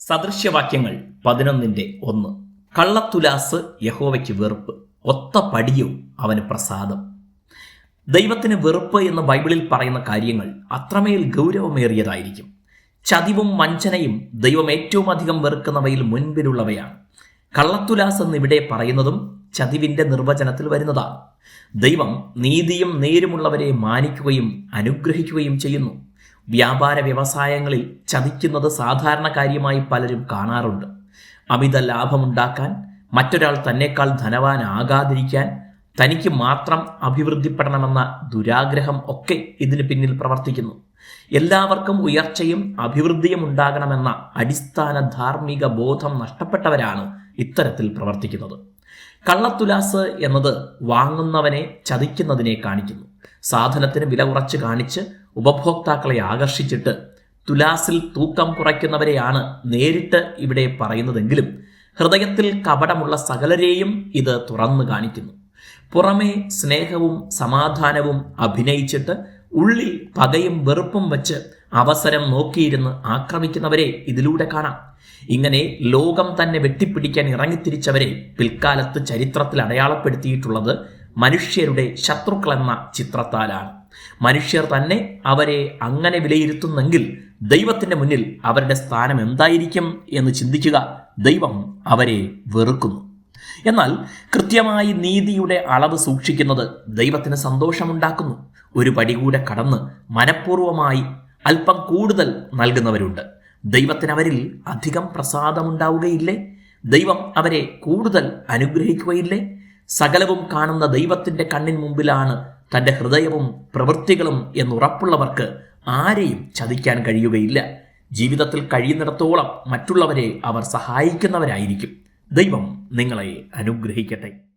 സദൃശ്യവാക്യങ്ങൾ പതിനൊന്നിന്റെ ഒന്ന്. കള്ളത്തുലാസ് യഹോവയ്ക്ക് വെറുപ്പ് ഒത്ത പടിയും അവന് പ്രസാദം. ദൈവത്തിന് വെറുപ്പ് എന്ന് ബൈബിളിൽ പറയുന്ന കാര്യങ്ങൾ അത്രമേൽ ഗൗരവമേറിയതായിരിക്കും. ചതിവും വഞ്ചനയും ദൈവം ഏറ്റവും അധികം വെറുക്കുന്നവയിൽ മുൻപിലുള്ളവയാണ്. കള്ളത്തുലാസ് എന്ന് ഇവിടെ പറയുന്നതും ചതിവിന്റെ നിർവചനത്തിൽ വരുന്നതാണ്. ദൈവം നീതിയും നേരുമുള്ളവരെ മാനിക്കുകയും അനുഗ്രഹിക്കുകയും ചെയ്യുന്നു. വ്യാപാര വ്യവസായങ്ങളിൽ ചതിക്കുന്നത് സാധാരണ കാര്യമായി പലരും കാണാറുണ്ട്. അമിത ലാഭമുണ്ടാക്കാൻ മറ്റൊരാൾ തന്നെക്കാൾ ധനവാനാകാതിരിക്കാൻ തനിക്ക് മാത്രം അഭിവൃദ്ധിപ്പെടണമെന്ന ദുരാഗ്രഹം ഒക്കെ ഇതിന് പിന്നിൽ പ്രവർത്തിക്കുന്നു. എല്ലാവർക്കും ഉയർച്ചയും അഭിവൃദ്ധിയും ഉണ്ടാകണമെന്ന അടിസ്ഥാന ധാർമ്മിക ബോധം നഷ്ടപ്പെട്ടവരാണ് ഇത്തരത്തിൽ പ്രവർത്തിക്കുന്നത്. കള്ളത്തുലാസ് എന്നത് വാങ്ങുന്നവനെ ചതിക്കുന്നതിനെ കാണിക്കുന്നു. സാധനത്തിന് വില കുറച്ച് കാണിച്ച് ഉപഭോക്താക്കളെ ആകർഷിച്ചിട്ട് തുലാസിൽ തൂക്കം കുറയ്ക്കുന്നവരെയാണ് നേരിട്ട് ഇവിടെ പറയുന്നതെങ്കിലും ഹൃദയത്തിൽ കപടമുള്ള സകലരെയും ഇത് തുറന്നു കാണിക്കുന്നു. പുറമേ സ്നേഹവും സമാധാനവും അഭിനയിച്ചിട്ട് ഉള്ളിൽ പകയും വെറുപ്പും വച്ച് അവസരം നോക്കിയിരുന്ന് ആക്രമിക്കുന്നവരെ ഇതിലൂടെ കാണാം. ഇങ്ങനെ ലോകം തന്നെ വെട്ടിപ്പിടിക്കാൻ ഇറങ്ങിത്തിരിച്ചവരെ പിൽക്കാലത്ത് ചരിത്രത്തിൽ അടയാളപ്പെടുത്തിയിട്ടുള്ളത് മനുഷ്യരുടെ ശത്രുക്കളെന്ന ചിത്രത്താലാണ്. മനുഷ്യർ തന്നെ അവരെ അങ്ങനെ വിലയിരുത്തുന്നെങ്കിൽ ദൈവത്തിന്റെ മുന്നിൽ അവരുടെ സ്ഥാനം എന്തായിരിക്കും എന്ന് ചിന്തിക്കുക ദൈവം അവരെ വെറുക്കുന്നു. എന്നാൽ കൃത്യമായി നീതിയുടെ അളവ് സൂക്ഷിക്കുന്നത് ദൈവത്തിന് സന്തോഷമുണ്ടാക്കുന്നു. ഒരു പടി കൂടെ കടന്ന് മനഃപൂർവമായി അല്പം കൂടുതൽ നൽകുന്നവരുണ്ട്. ദൈവത്തിന് അവരിൽ അധികം പ്രസാദമുണ്ടാവുകയില്ലേ? ദൈവം അവരെ കൂടുതൽ അനുഗ്രഹിക്കുകയില്ലേ? സകലവും കാണുന്ന ദൈവത്തിന്റെ കണ്ണിന് മുമ്പിലാണ് തന്റെ ഹൃദയവും പ്രവൃത്തികളും എന്നുറപ്പുള്ളവർക്ക് ആരെയും ചതിക്കാൻ കഴിയുകയില്ല. ജീവിതത്തിൽ കഴിയുന്നിടത്തോളം മറ്റുള്ളവരെ അവർ സഹായിക്കുന്നവരായിരിക്കും. ദൈവം നിങ്ങളെ അനുഗ്രഹിക്കട്ടെ.